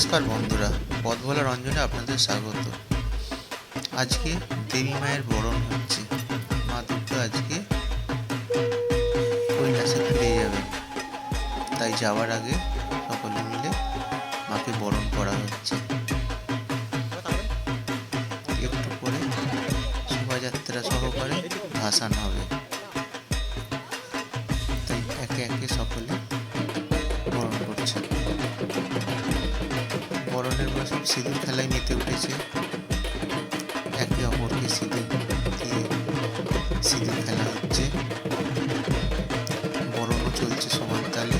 নমস্কার বন্ধুরা ভোলা রঞ্জনে আপনাদের স্বাগত। আজকে দেবী মায়ের বরণ হচ্ছে। মা দুর্গা আজকে কৈলাসে ফিরে যাবেন। তাই যাওয়ার আগে সকলে মিলে মাকে বরণ করা হচ্ছে। একটু পরে শোভাযাত্রা সহকারে ভাসান হবে। বরণের পর সব সিঁদুর খেলায় মেতে উঠেছে। একে অপরকে সিঁদুর দিয়ে সিঁদুর খেলা হচ্ছে। বরণও চলছে সমান তালে।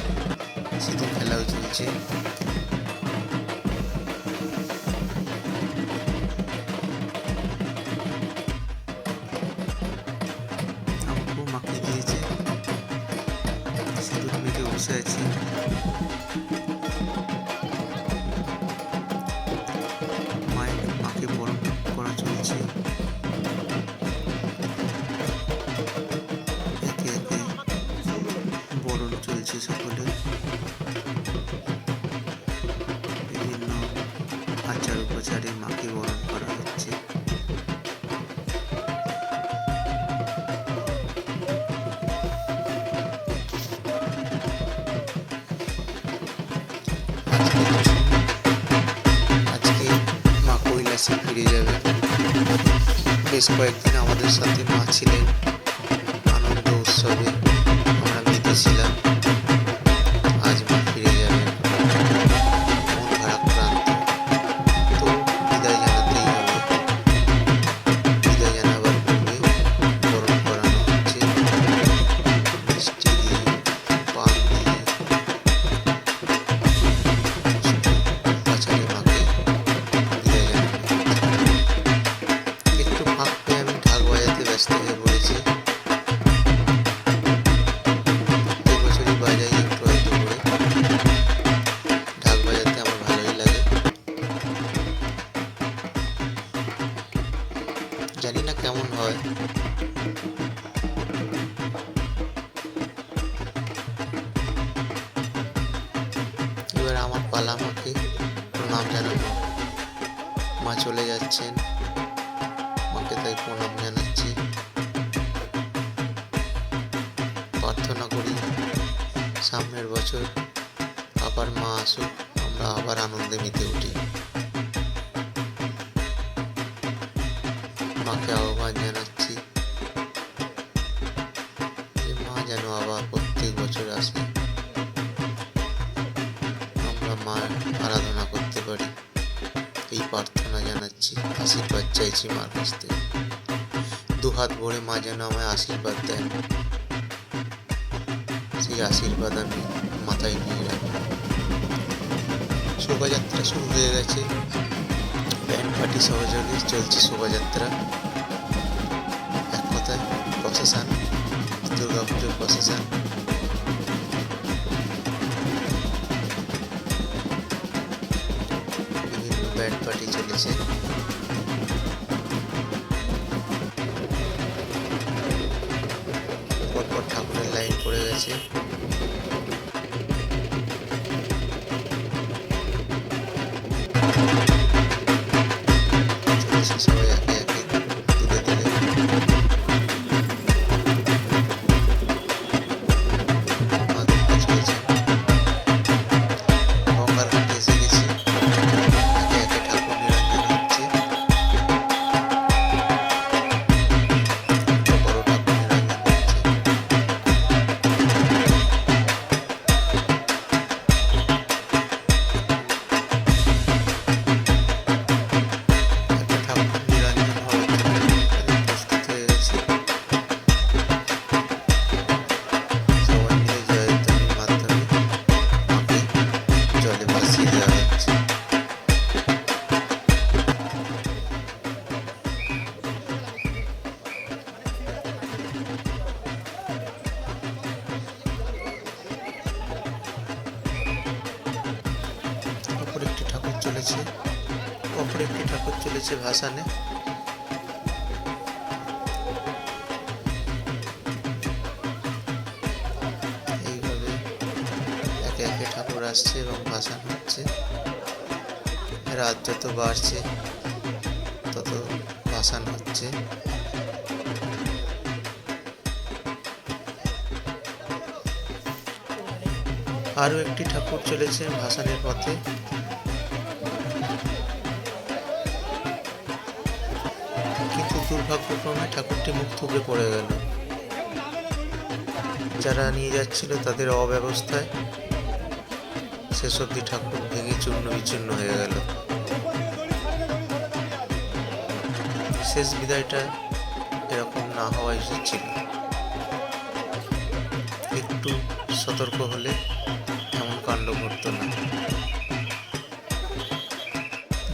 সিঁদুর খেলাও চলছে। আমাকেও মাকে দিয়েছে। সিঁদুর মেখে বসে আছি। আচার উপচারে মাকে বরণ করা হচ্ছে। আজকে মা কৈলাসে ফিরে যাবে। বেশ কয়েকদিন আমাদের সাথে মা ছিলেন। আনন্দ উৎসবে আমরা মেতেছিলাম আমার পালা মাকে প্রণাম জানানো মা চলে যাচ্ছেন। মাকে তাই প্রণাম জানাচ্ছি। প্রার্থনা করি সামনের বছর আবার মা আসুক, আমরা আবার আনন্দে মেতে উঠি। মাকে আহ্বান জানাচ্ছি। আরাধনা করতে পারি। এই প্রার্থনা জানাচ্ছি, আশীর্বাদ চাইছি মার কাছ থেকে। দুহাত ভরে মা যেন আমায় আশীর্বাদ দেন। সেই আশীর্বাদ আমি মাথায় নিয়ে রাখি। শোভাযাত্রা শুরু হয়ে গেছে। ব্যান্ড পার্টি সহযোগে চলছে শোভাযাত্রা। এক কথায় প্রশাসন দুর্গাপুজোর প্রশাসন পার্টি চলেছে। পরপর ঠাকুরের লাইন পড়ে গেছে। সবাই। চলেছে অপর একটি ঠাকুর চলেছে ভাসানে। একে একে ঠাকুর আসছে এবং ভাসান হচ্ছে। রাত যত বাড়ছে, তত ভাসান হচ্ছে। আরও একটি ঠাকুর চলেছে ভাসানের পথে। কিন্তু দুর্ভাগ্যক্রমে ঠাকুরটি মুখ থুবড়ে পড়ে গেল। যারা নিয়ে যাচ্ছিল তাদের অব্যবস্থায় শেষ অব্দি ঠাকুর ভেঙে চূর্ণ বিচূর্ণ হয়ে গেল। শেষ বিদায়টা এরকম না হওয়া উচিত ছিল। একটু সতর্ক হলে এমন কাণ্ড ঘটতো না।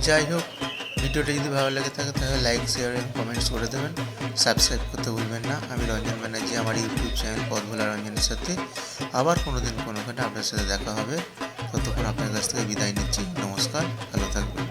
যাই হোক ভিডিওটা যদি ভালো লাগে থাকে, তাহলে লাইক শেয়ার এবং কমেন্টস করে দেবেন। সাবস্ক্রাইব করতে ভুলবেন না। আমি রঞ্জন ব্যানার্জি, আমার ইউটিউব চ্যানেল পদভোলা রঞ্জনের সাথে। আবার কোনো দিন কোনোখানে আপনার সাথে দেখা হবে। ততক্ষণ আপনার কাছ থেকে বিদায় নিচ্ছি। নমস্কার। ভালো থাকবেন।